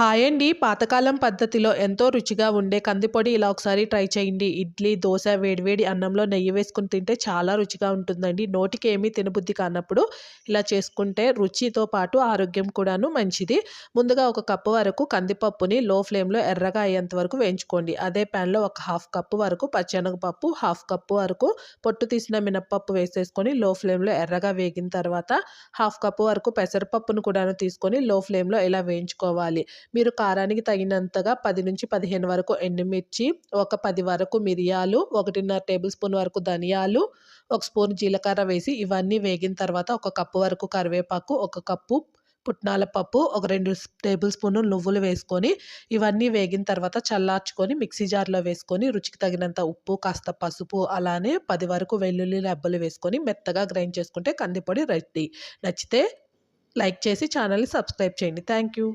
Hi అండి పాతకాలం పద్ధతిలో ఎంతో రుచిగా ఉండే కందిపొడి ఇలా ఒకసారి ట్రై చేయండి. ఇడ్లీ దోశ వేడివేడి అన్నంలో నెయ్యి వేసుకుని తింటే చాలా రుచిగా ఉంటుందండి. నోటికి ఏమీ తినబుద్ధి కానప్పుడు ఇలా చేసుకుంటే రుచితో పాటు ఆరోగ్యం కూడాను మంచిది. ముందుగా ఒక కప్పు వరకు కందిపప్పుని లో ఫ్లేమ్లో ఎర్రగా అయ్యేంత వరకు వేయించుకోండి. అదే ప్యాన్లో ఒక హాఫ్ కప్పు వరకు పచ్చెనగపప్పు హాఫ్ కప్పు వరకు పొట్టు తీసిన మినప్పప్పు వేసేసుకొని లో ఫ్లేమ్లో ఎర్రగా వేగిన తర్వాత హాఫ్ కప్పు వరకు పెసరపప్పును కూడాను తీసుకొని లో ఫ్లేమ్లో ఇలా వేయించుకోవాలి. మీరు కారానికి తగినంతగా పది నుంచి పదిహేను వరకు ఎండుమిర్చి ఒక పది వరకు మిరియాలు ఒకటిన్నర టేబుల్ స్పూన్ వరకు ధనియాలు ఒక స్పూన్ జీలకర్ర వేసి ఇవన్నీ వేగిన తర్వాత ఒక కప్పు వరకు కరివేపాకు ఒక కప్పు పుట్నాల పప్పు ఒక రెండు టేబుల్ స్పూన్లు నువ్వులు వేసుకొని ఇవన్నీ వేగిన తర్వాత చల్లార్చుకొని మిక్సీ జార్లో వేసుకొని రుచికి తగినంత ఉప్పు కాస్త పసుపు అలానే పది వరకు వెల్లుల్లి రెబ్బలు వేసుకొని మెత్తగా గ్రైండ్ చేసుకుంటే కందిపొడి రెడీ. నచ్చితే లైక్ చేసి ఛానల్ని సబ్స్క్రైబ్ చేయండి. Thank you